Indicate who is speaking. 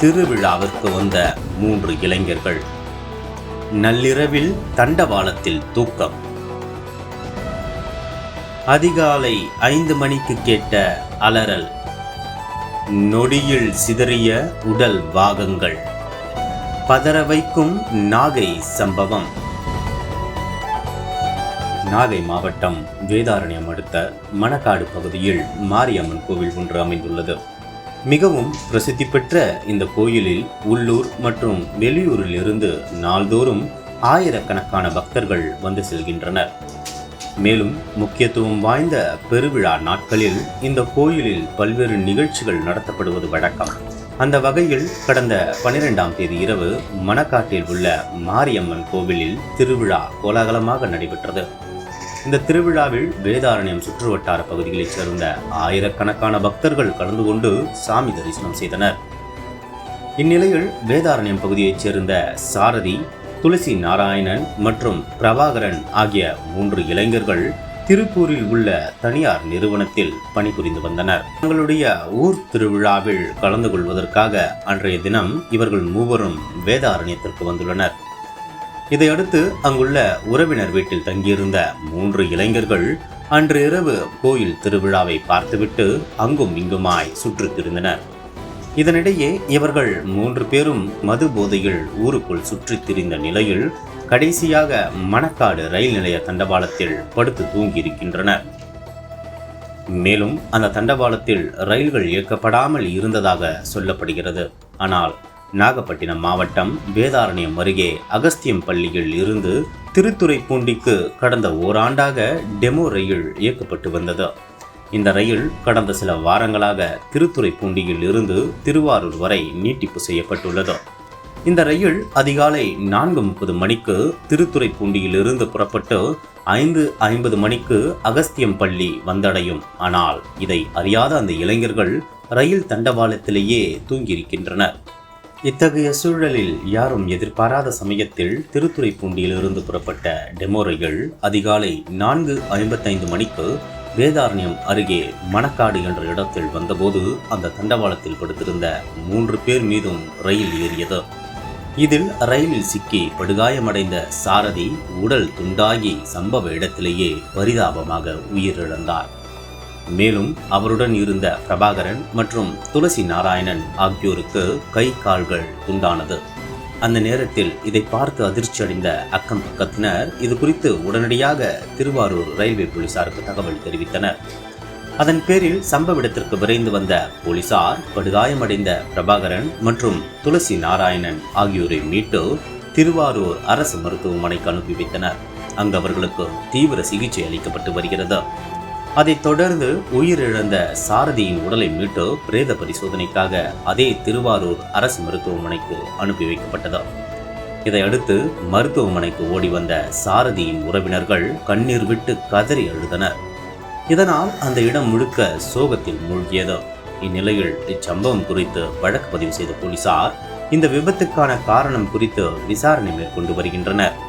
Speaker 1: திருவிழாவிற்கு வந்த மூன்று இளைஞர்கள். நள்ளிரவில் தண்டவாளத்தில் தூக்கம். அதிகாலை ஐந்து மணிக்கு கேட்ட அலறல். நொடியில் சிதறிய உடல் பாகங்கள். பதற வைக்கும் நாகை சம்பவம். நாகை மாவட்டம் வேதாரண்யம் அடுத்த மணக்காடு பகுதியில் மாரியம்மன் கோவில் ஒன்று அமைந்துள்ளது. மிகவும் பிரசித்தி பெற்ற இந்த கோயிலில் உள்ளூர் மற்றும் வெளியூரிலிருந்து நாள்தோறும் ஆயிரக்கணக்கான பக்தர்கள் வந்து செல்கின்றனர். மேலும் முக்கியத்துவம் வாய்ந்த பெருவிழா நாட்களில் இந்த கோயிலில் பல்வேறு நிகழ்ச்சிகள் நடத்தப்படுவது வழக்கம். அந்த வகையில் கடந்த பனிரெண்டாம் தேதி இரவு மணக்காட்டில் உள்ள மாரியம்மன் கோவிலில் திருவிழா கோலாகலமாக நடைபெற்றது. இந்த திருவிழாவில் வேதாரண்யம் சுற்றுவட்டார பகுதிகளைச் சேர்ந்த ஆயிரக்கணக்கான பக்தர்கள் கலந்து கொண்டு சாமி தரிசனம் செய்தனர். இந்நிலையில் வேதாரண்யம் பகுதியைச் சேர்ந்த சாரதி துளசி நாராயணன் மற்றும் பிரபாகரன் ஆகிய மூன்று இளைஞர்கள் திருப்பூரில் உள்ள தனியார் நிறுவனத்தில் பணிபுரிந்து வந்தனர். தங்களுடைய ஊர் திருவிழாவில் கலந்து கொள்வதற்காக அன்றைய தினம் இவர்கள் மூவரும் வேதாரண்யத்திற்கு வந்துள்ளனர். இதையடுத்து அங்குள்ள உறவினர் வீட்டில் தங்கியிருந்த மூன்று இளைஞர்கள் அன்று இரவு கோயில் திருவிழாவை பார்த்துவிட்டு அங்கும் இங்குமாய் சுற்றித் திரிந்தனர். இதனிடையே இவர்கள் மூன்று பேரும் மது போதையில் ஊருக்குள் சுற்றித் திரிந்த நிலையில் கடைசியாக மணக்காடு ரயில் நிலைய தண்டவாளத்தில் படுத்து தூங்கியிருக்கின்றனர். மேலும் அந்த தண்டவாளத்தில் ரயில்கள் இயக்கப்படாமல் இருந்ததாக சொல்லப்படுகிறது. ஆனால் நாகப்பட்டினம் மாவட்டம் வேதாரண்யம் அருகே அகஸ்தியம் பள்ளியில் இருந்து திருத்துறைப்பூண்டிக்கு கடந்த ஓராண்டாக டெமோ ரயில் இயக்கப்பட்டு வந்தது. இந்த ரயில் கடந்த சில வாரங்களாக திருத்துறைப்பூண்டியில் இருந்து திருவாரூர் வரை நீட்டிப்பு செய்யப்பட்டுள்ளது. இந்த ரயில் அதிகாலை நான்கு முப்பது மணிக்கு திருத்துறைப்பூண்டியில் இருந்து புறப்பட்டு ஐந்து ஐம்பது மணிக்கு அகஸ்தியம் பள்ளி வந்தடையும். ஆனால் இதை அறியாத அந்த இளைஞர்கள் ரயில் தண்டவாளத்திலேயே தூங்கியிருக்கின்றனர். இத்தகைய சூழலில் யாரும் எதிர்பாராத சமயத்தில் திருத்துறைப்பூண்டியிலிருந்து புறப்பட்ட டெமோ ரயில் அதிகாலை நான்கு ஐம்பத்தைந்து மணிக்கு வேதாரண்யம் அருகே மணக்காடு என்ற இடத்தில் வந்தபோது அந்த தண்டவாளத்தில் படுத்திருந்த மூன்று பேர் மீதும் ரயில் ஏறியது. இதில் ரயிலில் சிக்கி படுகாயமடைந்த சாரதி உடல் துண்டாகி சம்பவ இடத்திலேயே பரிதாபமாக உயிரிழந்தார். மேலும் அவருடன் இருந்த பிரபாகரன் மற்றும் துளசி நாராயணன் ஆகியோருக்கு கை கால்கள் துண்டானது அந்த நேரத்தில் இதை பார்த்து அதிர்ச்சி அடைந்த அக்கம் பக்கத்தினர் இது குறித்து உடனடியாக திருவாரூர் ரயில்வே போலீசாருக்கு தகவல் தெரிவித்தனர். அதன் பேரில் சம்பவ இடத்திற்கு விரைந்து வந்த போலீசார் படுகாயமடைந்த பிரபாகரன் மற்றும் துளசி நாராயணன் ஆகியோரை மீட்டு திருவாரூர் அரசு மருத்துவமனைக்கு அனுப்பி வைத்தனர். அங்கு அவர்களுக்கு தீவிர சிகிச்சை அளிக்கப்பட்டு வருகிறது. அதைத் தொடர்ந்து உயிரிழந்த சாரதியின் உடலை மீட்டு பிரேத பரிசோதனைக்காக அதே திருவாரூர் அரசு மருத்துவமனைக்கு அனுப்பி வைக்கப்பட்டது. இதையடுத்து மருத்துவமனைக்கு ஓடி வந்த சாரதியின் உறவினர்கள் கண்ணீர் விட்டு கதறி அழுதனர். இதனால் அந்த இடம் முழுக்க சோகத்தில் மூழ்கியது. இந்நிலையில் இச்சம்பவம் குறித்து வழக்கு பதிவு செய்த போலீசார் இந்த விபத்துக்கான காரணம் குறித்து விசாரணை மேற்கொண்டு வருகின்றனர்.